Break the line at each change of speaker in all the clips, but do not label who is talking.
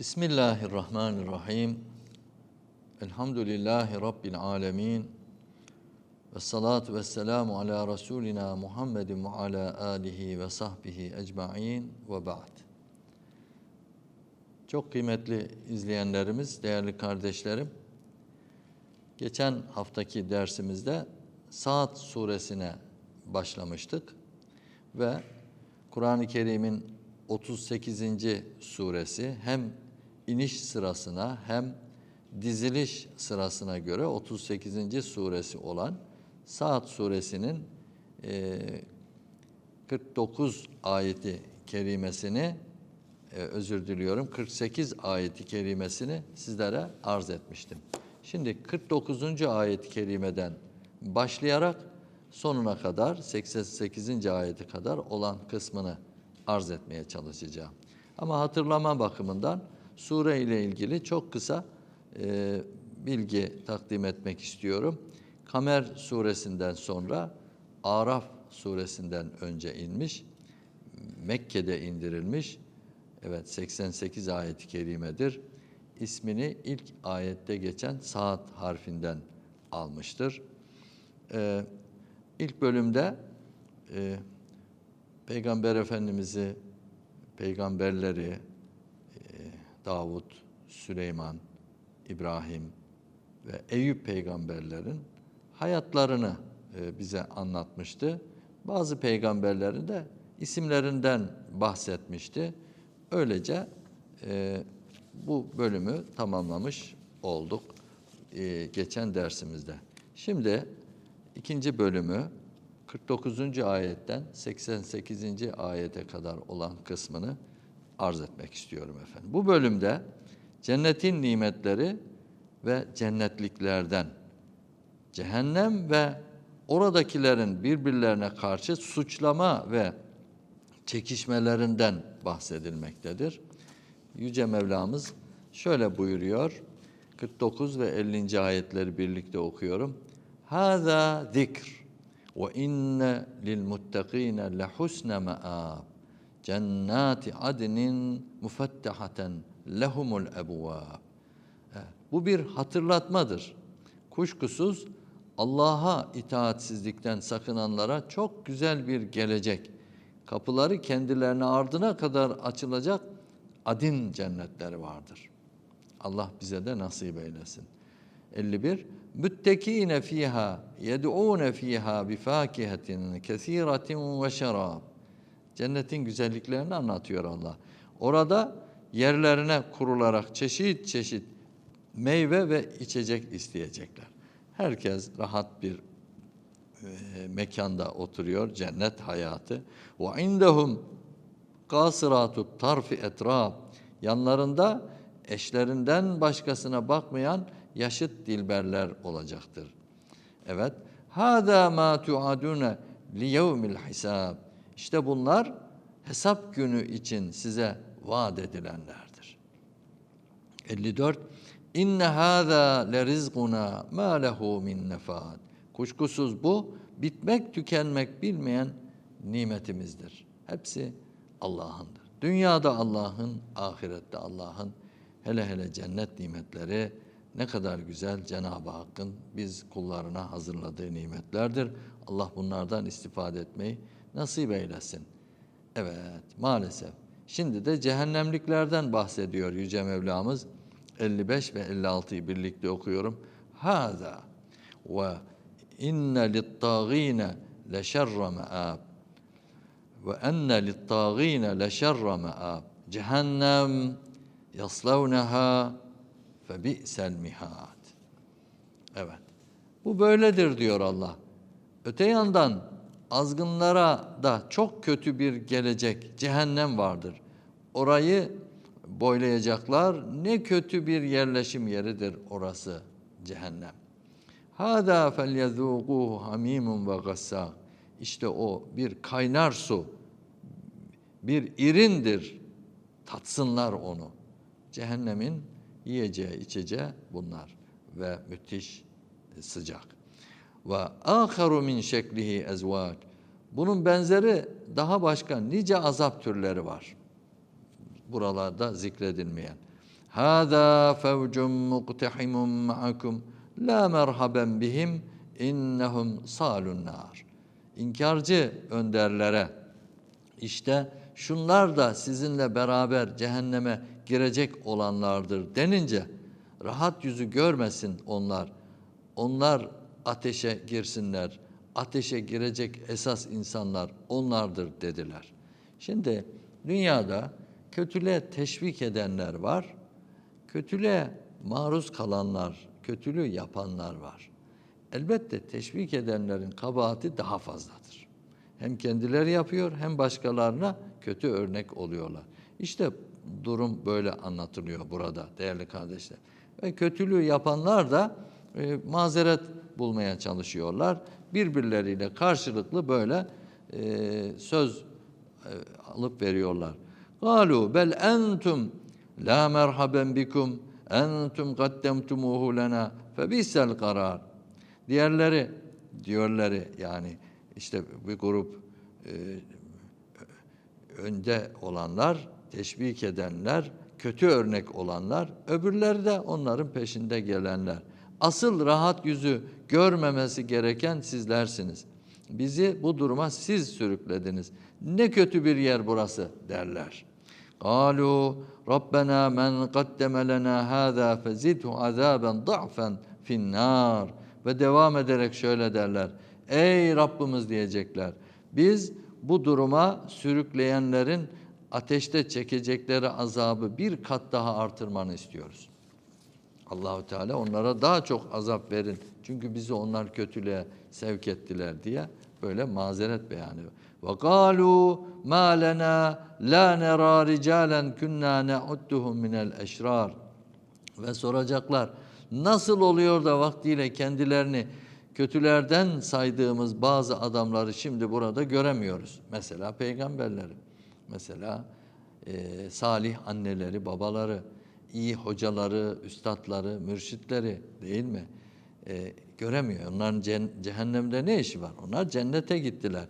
Bismillahirrahmanirrahim. Elhamdülillahi Rabbil alemin. Ve salatu ve selamu ala Resulina Muhammedin ve ala alihi ve sahbihi ecma'in ve ba'd. Çok kıymetli izleyenlerimiz, değerli kardeşlerim. Geçen haftaki dersimizde Saat suresine başlamıştık ve Kur'an-ı Kerim'in 38. suresi hem iniş sırasına hem diziliş sırasına göre 38. suresi olan Saat suresinin e, 49 ayeti kerimesini e, özür diliyorum 48 ayeti kerimesini sizlere arz etmiştim. Şimdi 49. ayet-i kerimeden başlayarak sonuna kadar 88. ayeti kadar olan kısmını arz etmeye çalışacağım. Ama hatırlama bakımından sure ile ilgili çok kısa e, bilgi takdim etmek istiyorum. Kamer suresinden sonra Araf suresinden önce inmiş, Mekke'de indirilmiş. Evet 88 ayet-i kerimedir. İsmini ilk ayette geçen saat harfinden almıştır. Ee, ilk bölümde e, Peygamber Efendimiz'i, peygamberleri, Davud, Süleyman, İbrahim ve Eyüp peygamberlerin hayatlarını e, bize anlatmıştı. Bazı peygamberlerin de isimlerinden bahsetmişti. Öylece e, bu bölümü tamamlamış olduk e, geçen dersimizde. Şimdi ikinci bölümü 49. ayetten 88. ayete kadar olan kısmını arz etmek istiyorum efendim. Bu bölümde cennetin nimetleri ve cennetliklerden, cehennem ve oradakilerin birbirlerine karşı suçlama ve çekişmelerinden bahsedilmektedir. Yüce Mevlamız şöyle buyuruyor. 49 ve 50. ayetleri birlikte okuyorum. Hâzâ zikr ve inne lil muttakîne lehusne me'âb. Cennâti adnin mufettahaten lehumul ebvâb. Bu bir hatırlatmadır. Kuşkusuz Allah'a itaatsizlikten sakınanlara çok güzel bir gelecek. Kapıları kendilerine ardına kadar açılacak adin cennetleri vardır. Allah bize de nasip eylesin. 51 Müttekine fiha yed'un fiha bi fakihatin kesiratin ve şarab. Cennetin güzelliklerini anlatıyor Allah. Orada yerlerine kurularak çeşit çeşit meyve ve içecek isteyecekler. Herkes rahat bir e, mekanda oturuyor cennet hayatı. Ve indehum kasiratu tarfi etrab. Yanlarında eşlerinden başkasına bakmayan yaşıt dilberler olacaktır. Evet. Hâdâ mâ tuadune li yevmil hisab. İşte bunlar hesap günü için size vaat edilenlerdir. 54. İnne hâzâ le rizquna mâ lehu min nefâd. Kuşkusuz bu bitmek tükenmek bilmeyen nimetimizdir. Hepsi Allah'ındır. Dünyada Allah'ın, ahirette Allah'ın, hele hele cennet nimetleri ne kadar güzel Cenab-ı Hakk'ın biz kullarına hazırladığı nimetlerdir. Allah bunlardan istifade etmeyi nasip eylesin. Evet, maalesef. Şimdi de cehennemliklerden bahsediyor Yüce Mevlamız. 55 ve 56'yı birlikte okuyorum. Hâzâ ve inne littâgîne leşerre me'âb ve enne littâgîne leşerre me'âb cehennem yaslavneha fe bi'sel mihad. Evet. Bu böyledir diyor Allah. Öte yandan azgınlara da çok kötü bir gelecek, cehennem vardır. Orayı boylayacaklar. Ne kötü bir yerleşim yeridir orası cehennem. Hada felyezûgû hamimun ve gassâk. İşte o bir kaynar su, bir irindir. Tatsınlar onu. Cehennemin yiyeceği, içeceği bunlar ve müthiş sıcak. Ve âkharu min şeklihi ezvâk. Bunun benzeri daha başka nice azap türleri var. Buralarda zikredilmeyen. Hâzâ fevcun muqtehimun ma'akum la merhaben bihim innehum salun nar. İnkarcı önderlere işte şunlar da sizinle beraber cehenneme girecek olanlardır denince rahat yüzü görmesin onlar. Onlar ateşe girsinler. Ateşe girecek esas insanlar onlardır dediler. Şimdi dünyada kötülüğe teşvik edenler var. Kötülüğe maruz kalanlar, kötülüğü yapanlar var. Elbette teşvik edenlerin kabahati daha fazladır. Hem kendileri yapıyor hem başkalarına kötü örnek oluyorlar. İşte durum böyle anlatılıyor burada değerli kardeşler. Ve kötülüğü yapanlar da e, mazeret bulmaya çalışıyorlar. Birbirleriyle karşılıklı böyle e, söz e, alıp veriyorlar. Galu bel entum la merhaben bikum entum kaddemtumuhu lena febisel karar. Diğerleri diyorları yani işte bir grup e, önde olanlar, teşvik edenler, kötü örnek olanlar, öbürleri de onların peşinde gelenler Asıl rahat yüzü görmemesi gereken sizlersiniz. Bizi bu duruma siz sürüklediniz. Ne kötü bir yer burası derler. قالوا ربنا من قدم لنا هذا فزده عذابا ضعفا في النار ve devam ederek şöyle derler. Ey Rabbimiz diyecekler. Biz bu duruma sürükleyenlerin ateşte çekecekleri azabı bir kat daha artırmanı istiyoruz. Allahu Teala onlara daha çok azap verin. Çünkü bizi onlar kötülüğe sevk ettiler diye böyle mazeret beyanı. Ve galu ma lena la nera ricalen kunna na'udduhum minel eşrar. Ve soracaklar nasıl oluyor da vaktiyle kendilerini kötülerden saydığımız bazı adamları şimdi burada göremiyoruz. Mesela peygamberleri, mesela e, salih anneleri, babaları, iyi hocaları, üstadları, mürşitleri değil mi? E, göremiyor. Onların cen- cehennemde ne işi var? Onlar cennete gittiler.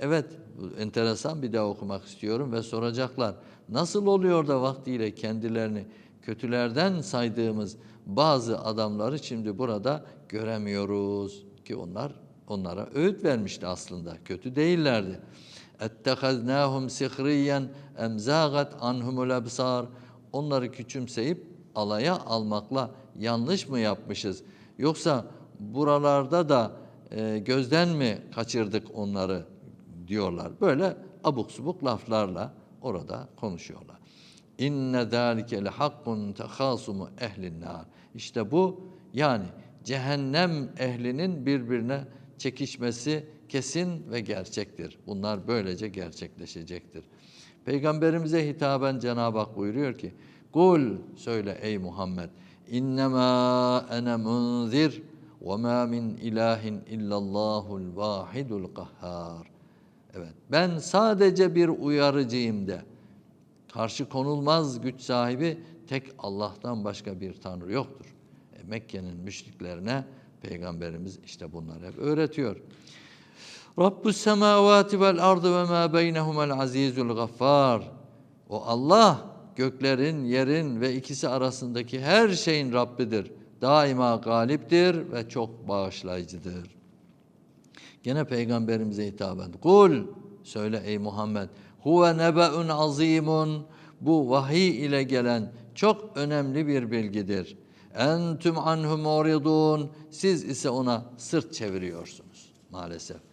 Evet, bu enteresan bir daha okumak istiyorum ve soracaklar. Nasıl oluyor da vaktiyle kendilerini kötülerden saydığımız bazı adamları şimdi burada göremiyoruz ki onlar onlara öğüt vermişti aslında. Kötü değillerdi. اَتَّخَذْنَاهُمْ سِخْرِيًّا اَمْزَاغَتْ عَنْهُمُ الْاَبْصَارِ Onları küçümseyip alaya almakla yanlış mı yapmışız? Yoksa buralarda da e, gözden mi kaçırdık onları diyorlar. Böyle abuk subuk laflarla orada konuşuyorlar. İnne zâlike lehakkun tehâsumu ehlin nar. İşte bu yani cehennem ehlinin birbirine çekişmesi kesin ve gerçektir. Bunlar böylece gerçekleşecektir. Peygamberimize hitaben Cenab-ı Hak buyuruyor ki Kul söyle ey Muhammed innema ene munzir ve ma min ilahin illallahul vahidul kahhar. Evet ben sadece bir uyarıcıyım de. Karşı konulmaz güç sahibi tek Allah'tan başka bir tanrı yoktur. E, Mekke'nin müşriklerine peygamberimiz işte bunları hep öğretiyor. Rabbus semavati vel ardı ve ma beynehumel azizul gaffar. O Allah göklerin, yerin ve ikisi arasındaki her şeyin Rabbidir. Daima galiptir ve çok bağışlayıcıdır. Gene peygamberimize hitaben. Kul söyle ey Muhammed. Huve nebe'un azimun. Bu vahiy ile gelen çok önemli bir bilgidir. Entüm anhu muridun. Siz ise ona sırt çeviriyorsunuz maalesef.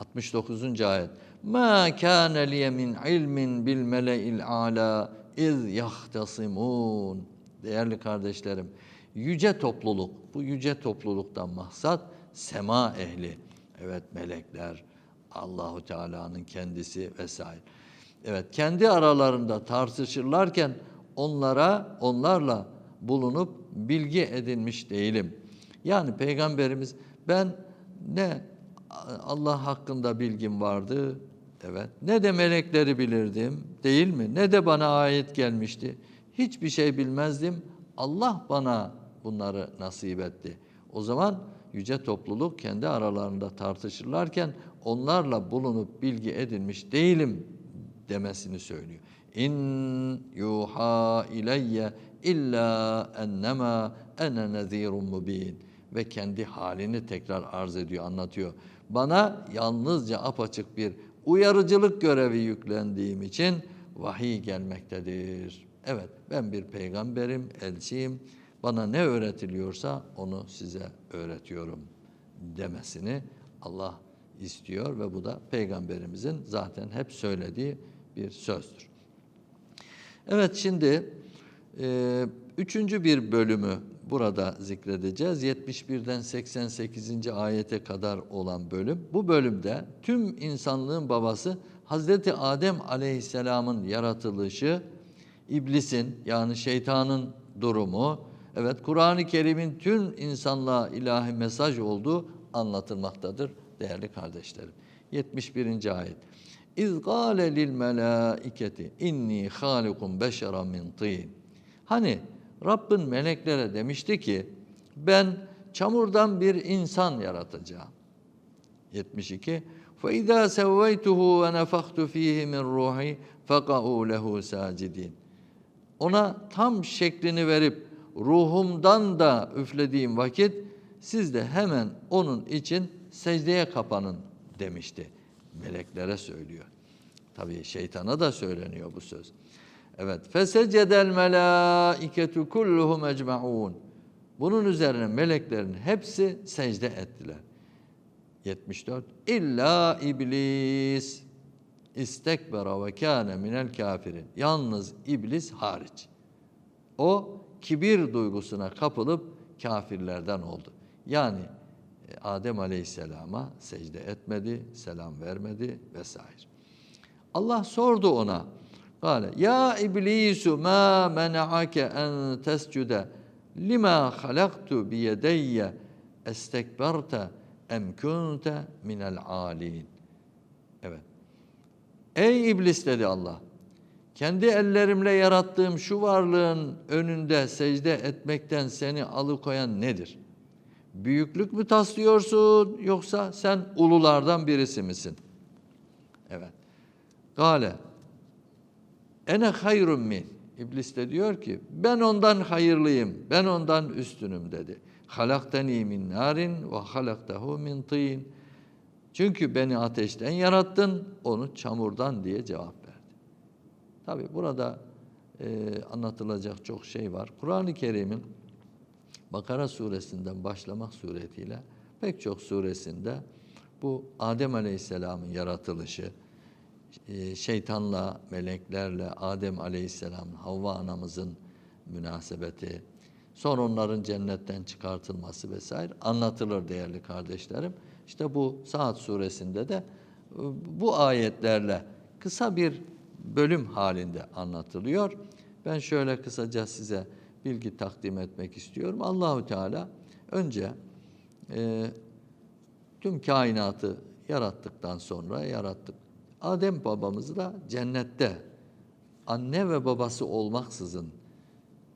69. ayet. Ma kana liye min ilmin bil mele'il ala iz yahtasimun. Değerli kardeşlerim, yüce topluluk, bu yüce topluluktan maksat sema ehli. Evet melekler, Allahu Teala'nın kendisi vesaire. Evet kendi aralarında tartışırlarken onlara onlarla bulunup bilgi edinmiş değilim. Yani peygamberimiz ben ne Allah hakkında bilgim vardı evet ne de melekleri bilirdim değil mi? Ne de bana ayet gelmişti. Hiçbir şey bilmezdim. Allah bana bunları nasip etti. O zaman yüce topluluk kendi aralarında tartışırlarken onlarla bulunup bilgi edinmiş değilim demesini söylüyor. İn yuha ileyye illa ennema ene nezirun mubin ve kendi halini tekrar arz ediyor, anlatıyor. Bana yalnızca apaçık bir uyarıcılık görevi yüklendiğim için vahiy gelmektedir. Evet, ben bir peygamberim, elçiyim. Bana ne öğretiliyorsa onu size öğretiyorum demesini Allah istiyor ve bu da peygamberimizin zaten hep söylediği bir sözdür. Evet şimdi e, üçüncü bir bölümü burada zikredeceğiz. 71'den 88. ayete kadar olan bölüm. Bu bölümde tüm insanlığın babası Hazreti Adem Aleyhisselam'ın yaratılışı, iblisin yani şeytanın durumu, evet Kur'an-ı Kerim'in tüm insanlığa ilahi mesaj olduğu anlatılmaktadır değerli kardeşlerim. 71. ayet. İz gâle lil melâiketi inni hâlikun beşeran min tîn. Hani Rabbin meleklere demişti ki ben çamurdan bir insan yaratacağım. 72. فَاِذَا سَوَّيْتُهُ وَنَفَخْتُ ف۪يهِ مِنْ رُوحِي فَقَعُوا لَهُ سَاجِد۪ينَ Ona tam şeklini verip ruhumdan da üflediğim vakit siz de hemen onun için secdeye kapanın demişti. Meleklere söylüyor. Tabii şeytana da söyleniyor bu söz. Evet. Fesecedel melâiketu kulluhum ecma'un. Bunun üzerine meleklerin hepsi secde ettiler. 74. İlla iblis istekbera ve kâne minel kafirin. Yalnız iblis hariç. O kibir duygusuna kapılıp kafirlerden oldu. Yani e, Adem Aleyhisselam'a secde etmedi, selam vermedi vesaire. Allah sordu ona. Kale ya iblisu ma mena'ake en tescude lima halaktu bi yedeyye estekberte em kunte minel alin. Evet. Ey iblis dedi Allah. Kendi ellerimle yarattığım şu varlığın önünde secde etmekten seni alıkoyan nedir? Büyüklük mü taslıyorsun yoksa sen ululardan birisi misin? Evet. Gale ene hayrun min. İblis de diyor ki ben ondan hayırlıyım, ben ondan üstünüm dedi. Halaktani min narin ve halaktahu min tin. Çünkü beni ateşten yarattın, onu çamurdan diye cevap verdi. Tabi burada e, anlatılacak çok şey var. Kur'an-ı Kerim'in Bakara suresinden başlamak suretiyle pek çok suresinde bu Adem Aleyhisselam'ın yaratılışı, şeytanla, meleklerle, Adem Aleyhisselam, Havva anamızın münasebeti, son onların cennetten çıkartılması vesaire anlatılır değerli kardeşlerim. İşte bu Saat suresinde de e, bu ayetlerle kısa bir bölüm halinde anlatılıyor. Ben şöyle kısaca size bilgi takdim etmek istiyorum. Allahü Teala önce e, tüm kainatı yarattıktan sonra yarattık. Adem babamızı da cennette anne ve babası olmaksızın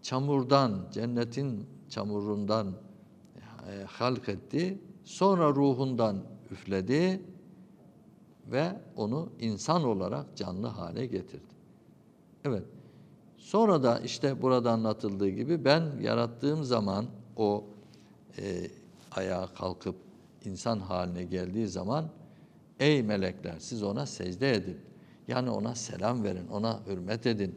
çamurdan, cennetin çamurundan e, halk etti. Sonra ruhundan üfledi ve onu insan olarak canlı hale getirdi. Evet. Sonra da işte burada anlatıldığı gibi ben yarattığım zaman o e, ayağa kalkıp insan haline geldiği zaman ey melekler siz ona secde edin. Yani ona selam verin, ona hürmet edin.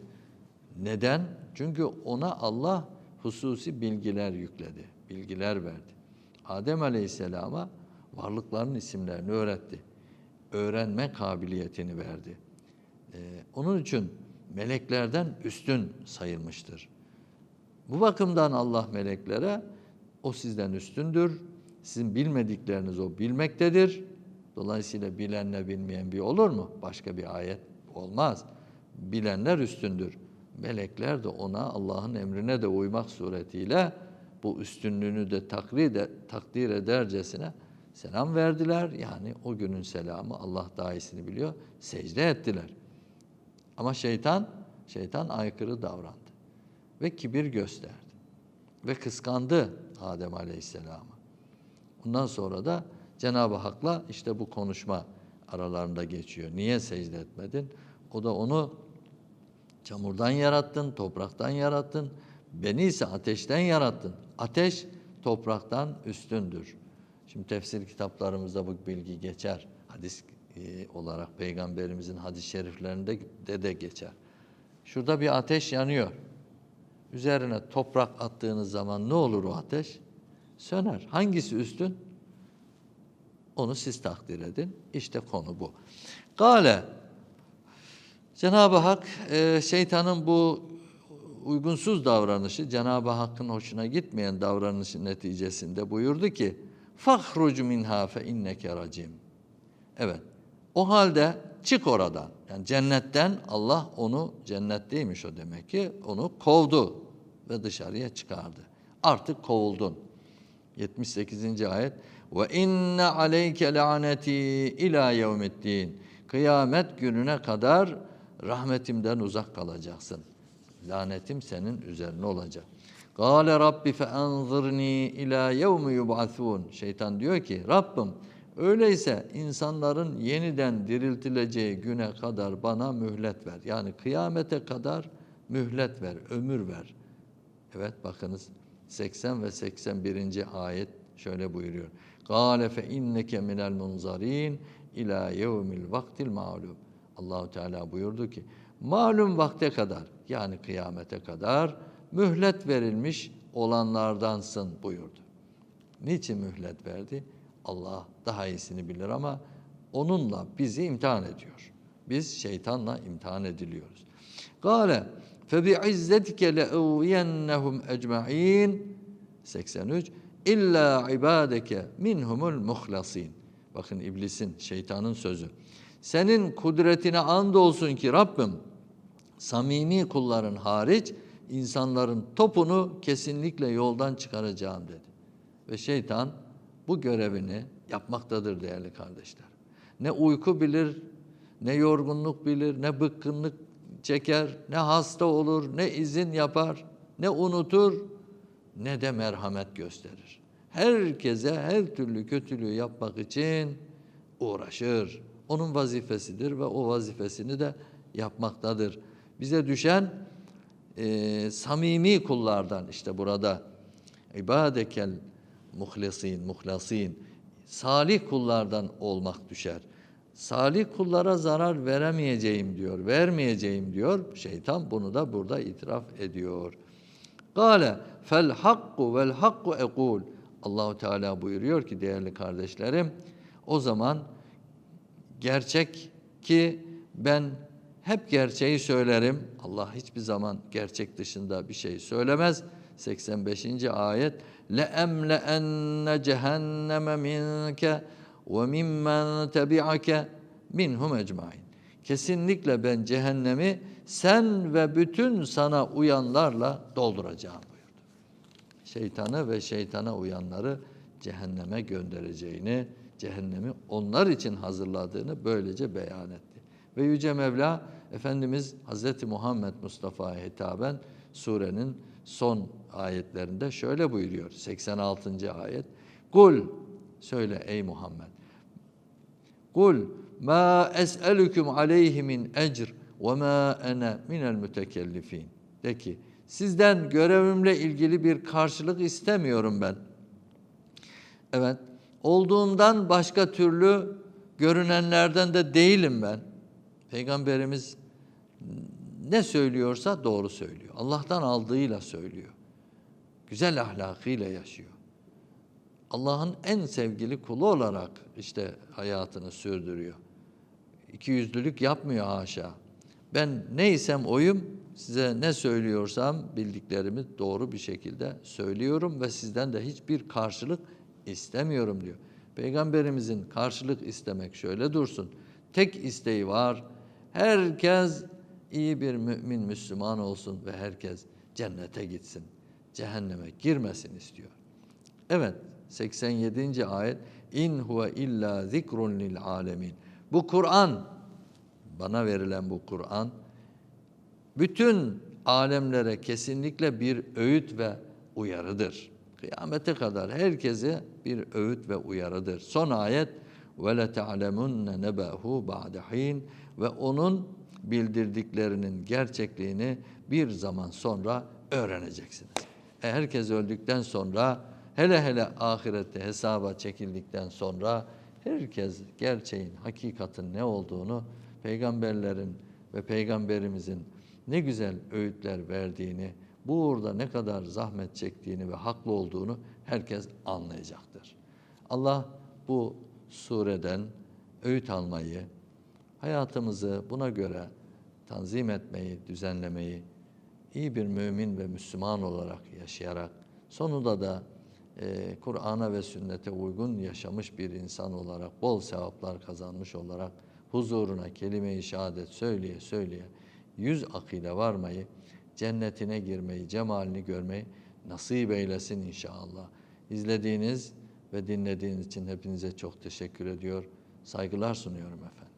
Neden? Çünkü ona Allah hususi bilgiler yükledi, bilgiler verdi. Adem Aleyhisselam'a varlıkların isimlerini öğretti. Öğrenme kabiliyetini verdi. Ee, onun için meleklerden üstün sayılmıştır. Bu bakımdan Allah meleklere o sizden üstündür. Sizin bilmedikleriniz o bilmektedir. Dolayısıyla bilenle bilmeyen bir olur mu? Başka bir ayet olmaz. Bilenler üstündür. Melekler de ona Allah'ın emrine de uymak suretiyle bu üstünlüğünü de takdir, de, takdir edercesine selam verdiler. Yani o günün selamı Allah daha iyisini biliyor. Secde ettiler. Ama şeytan, şeytan aykırı davrandı. Ve kibir gösterdi. Ve kıskandı Adem Aleyhisselam'ı. Ondan sonra da Cenab-ı Hak'la işte bu konuşma aralarında geçiyor. Niye secde etmedin? O da onu çamurdan yarattın, topraktan yarattın. Beni ise ateşten yarattın. Ateş topraktan üstündür. Şimdi tefsir kitaplarımızda bu bilgi geçer. Hadis e, olarak peygamberimizin hadis-i şeriflerinde de, de geçer. Şurada bir ateş yanıyor. Üzerine toprak attığınız zaman ne olur o ateş? Söner. Hangisi üstün? Onu siz takdir edin. İşte konu bu. Gale Cenab-ı Hak e, şeytanın bu uygunsuz davranışı, Cenab-ı Hakk'ın hoşuna gitmeyen davranışı neticesinde buyurdu ki فَخْرُجُ مِنْهَا فَاِنَّكَ racim. Evet. O halde çık oradan. Yani cennetten Allah onu cennetteymiş o demek ki onu kovdu ve dışarıya çıkardı. Artık kovuldun. 78. ayet ve inne aleyke laneti ila yevmiddin. Kıyamet gününe kadar rahmetimden uzak kalacaksın. Lanetim senin üzerine olacak. Kâle Rabbi fe enzirni ila yevmi yub'athûn. Şeytan diyor ki Rabbim öyleyse insanların yeniden diriltileceği güne kadar bana mühlet ver. Yani kıyamete kadar mühlet ver, ömür ver. Evet bakınız 80 ve 81. ayet şöyle buyuruyor. Kâle fe inneke minel munzarin ila yevmil vaktil ma'lum. Allahu Teala buyurdu ki malum vakte kadar yani kıyamete kadar mühlet verilmiş olanlardansın buyurdu. Niçin mühlet verdi? Allah daha iyisini bilir ama onunla bizi imtihan ediyor. Biz şeytanla imtihan ediliyoruz. Gale febi'izzetike le'uviyennehum ecma'in 83 illa ibadeke minhumul muhlasin. Bakın iblisin, şeytanın sözü. Senin kudretine and olsun ki Rabbim samimi kulların hariç insanların topunu kesinlikle yoldan çıkaracağım dedi. Ve şeytan bu görevini yapmaktadır değerli kardeşler. Ne uyku bilir, ne yorgunluk bilir, ne bıkkınlık çeker, ne hasta olur, ne izin yapar, ne unutur, ne de merhamet gösterir. Herkese her türlü kötülüğü yapmak için uğraşır. Onun vazifesidir ve o vazifesini de yapmaktadır. Bize düşen e, samimi kullardan işte burada ibadekel muhlesin, muhlasin salih kullardan olmak düşer. Salih kullara zarar veremeyeceğim diyor, vermeyeceğim diyor. Şeytan bunu da burada itiraf ediyor. Gale fel hakku vel hakku ekul. Allahu Teala buyuruyor ki değerli kardeşlerim, o zaman gerçek ki ben hep gerçeği söylerim. Allah hiçbir zaman gerçek dışında bir şey söylemez. 85. ayet le emle enne cehenneme minke ve mimmen tebi'ake minhum ecmain. Kesinlikle ben cehennemi sen ve bütün sana uyanlarla dolduracağım buyurdu. Şeytanı ve şeytana uyanları cehenneme göndereceğini, cehennemi onlar için hazırladığını böylece beyan etti. Ve Yüce Mevla Efendimiz Hz. Muhammed Mustafa'ya hitaben surenin son ayetlerinde şöyle buyuruyor. 86. ayet. Kul söyle ey Muhammed. Kul ma es'elukum aleyhi min ecr ma ene minel mütekellifin. De ki sizden görevimle ilgili bir karşılık istemiyorum ben. Evet olduğundan başka türlü görünenlerden de değilim ben. Peygamberimiz ne söylüyorsa doğru söylüyor. Allah'tan aldığıyla söylüyor. Güzel ahlakıyla yaşıyor. Allah'ın en sevgili kulu olarak işte hayatını sürdürüyor. İki yüzlülük yapmıyor haşa. Ben neysem oyum, size ne söylüyorsam bildiklerimi doğru bir şekilde söylüyorum ve sizden de hiçbir karşılık istemiyorum diyor. Peygamberimizin karşılık istemek şöyle dursun. Tek isteği var. Herkes iyi bir mümin Müslüman olsun ve herkes cennete gitsin. Cehenneme girmesin istiyor. Evet 87. ayet in huve illa zikrun lil alemin. Bu Kur'an bana verilen bu Kur'an bütün alemlere kesinlikle bir öğüt ve uyarıdır. Kıyamete kadar herkese bir öğüt ve uyarıdır. Son ayet ta'lemunne nebahu ba'de hin ve onun bildirdiklerinin gerçekliğini bir zaman sonra öğreneceksiniz. E, herkes öldükten sonra hele hele ahirette hesaba çekildikten sonra herkes gerçeğin, hakikatin ne olduğunu peygamberlerin ve peygamberimizin ne güzel öğütler verdiğini, bu uğurda ne kadar zahmet çektiğini ve haklı olduğunu herkes anlayacaktır. Allah bu sureden öğüt almayı, hayatımızı buna göre tanzim etmeyi, düzenlemeyi, iyi bir mümin ve Müslüman olarak yaşayarak, sonunda da e, Kur'an'a ve sünnete uygun yaşamış bir insan olarak, bol sevaplar kazanmış olarak huzuruna kelime-i şehadet söyleye söyleye yüz akile varmayı, cennetine girmeyi, cemalini görmeyi nasip eylesin inşallah. İzlediğiniz ve dinlediğiniz için hepinize çok teşekkür ediyor. Saygılar sunuyorum efendim.